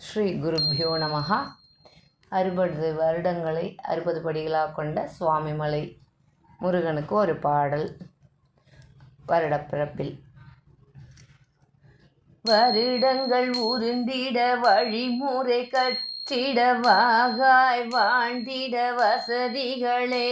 ஸ்ரீ குருப்பியோ நமகா அறுபது வருடங்களை அறுபது படிகளாக கொண்ட சுவாமிமலை முருகனுக்கு ஒரு பாடல் வருடப்பிறப்பில். வருடங்கள் உருந்திட வழிமுறை கற்றிட வாகாய் வாழ்ந்திட வசதிகளே.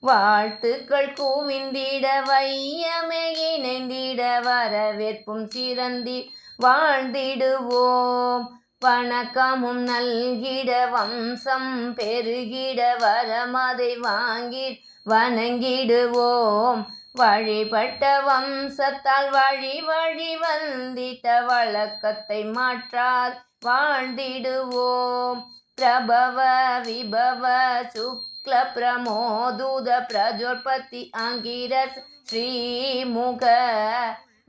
வாழ்த்துக்கள் குவிந்திட வையமே இணைந்திட வரவேற்பும் சிறந்தி வாழ்ந்திடுவோம். வணக்கமும் நல்கிட வம்சம் பெருகிட வரமதை வாங்கி வணங்கிடுவோம். வழிபட்ட வம்சத்தால் வழி வழி வந்திட்ட வழக்கத்தை மாற்றால் வாழ்ந்திடுவோம். பிரபவ விபவ சுக்ல பிரமோதுத பிரஜோற்பத்தி அங்கிரஸ் ஸ்ரீமுக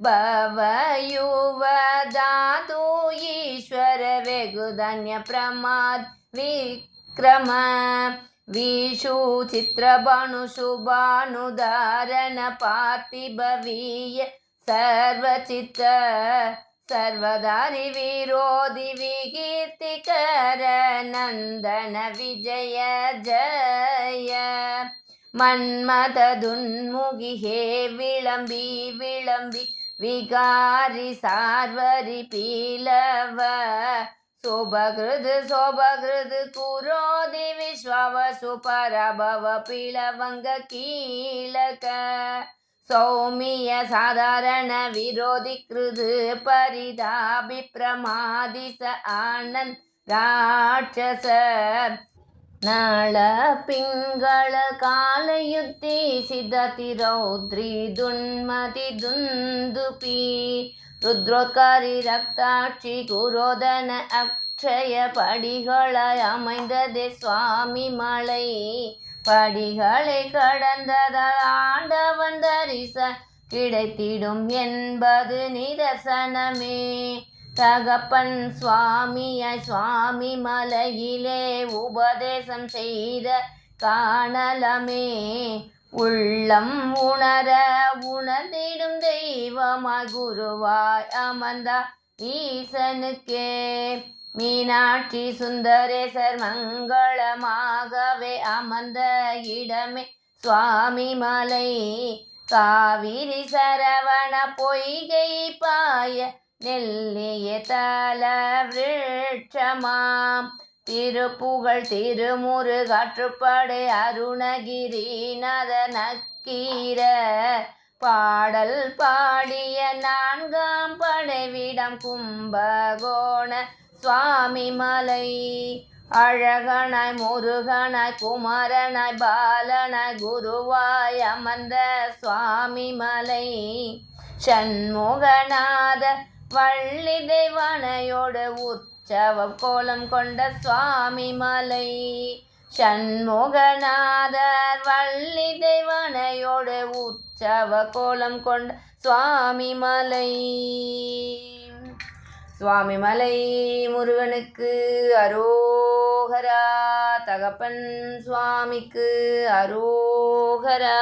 भवयुव दातु ईश्वर वेगुधन्य प्रमाद विक्रम। विषु चित्रभानुशुभानुदारण पार्थिभवीय सर्वचित्त नन्दन विजय जय। मन्मथदुन्मुखि हे विळम्बि विळम्बि விகாரி சார்வரி பீலவ ಶೋಭಗೃದ್ ಶೋಭಗೃದ್ ಕುರೋದಿ ವಿಶ್ವವಸು ಪರಭವ ಪಿಳವಂಗ ಕೀಲಕ ಸೌಮಿಯ ಸಾಧಾರಣ ವಿರೋಧಿ ಕೃದ್ ಪರಿದಾಭಿ ಪ್ರಮಾದಿಸ ಆನಂದ್ ರಾಕ್ಷಸ ನಾಳ ಪಿಂಗಳ ಕಾಲಯುದ್ಧಿ ಸಿದ್ಧತಿ ರೌದ್ರಿ ದುನ್ಮತಿ ದುಂದುಪಿ ருத்ரோத்காரி ரக்தாட்சி குரோதன அக்ஷய படிகள அமைந்ததே சுவாமி மலை படிகளை கடந்ததால் ஆண்டவன் தரிச கிடைத்திடும் என்பது நிதர்சனமே தகப்பன் சுவாமிய சுவாமி மலையிலே உபதேசம் செய்த காணலமே. உள்ளம் உணர உணர்ந்திடும் தெய்வமாய் குருவாய் அமர்ந்தா ஈசனுக்கே. மீனாட்சி சுந்தரேசர் மங்களமாகவே அமர்ந்த இடமே சுவாமி மலை. காவிரி சரவண பொய்கை பாய நெல்லிய தல விருட்சமாம். திருப்புகழ் திருமுரு காற்றுப்படை அருணகிரிநாத நக்கீர பாடல் பாடிய நான்காம் படைவிடம் கும்பகோண சுவாமி மலை. அழகனாய் முருகனாய் குமரனாய் பாலனாய் குருவாய் அமர்ந்த சுவாமி மலை. சண்முகநாத வள்ளி தெய்வனையோடு உற்சவ கோலம் கொண்ட சுவாமி மலை. சண்முகநாதர் வள்ளி தெய்வனையோடு உற்சவ கோலம் கொண்ட சுவாமி மலை. சுவாமி மலை முருகனுக்கு அரோகரா தகப்பன் சுவாமிக்கு அரோகரா.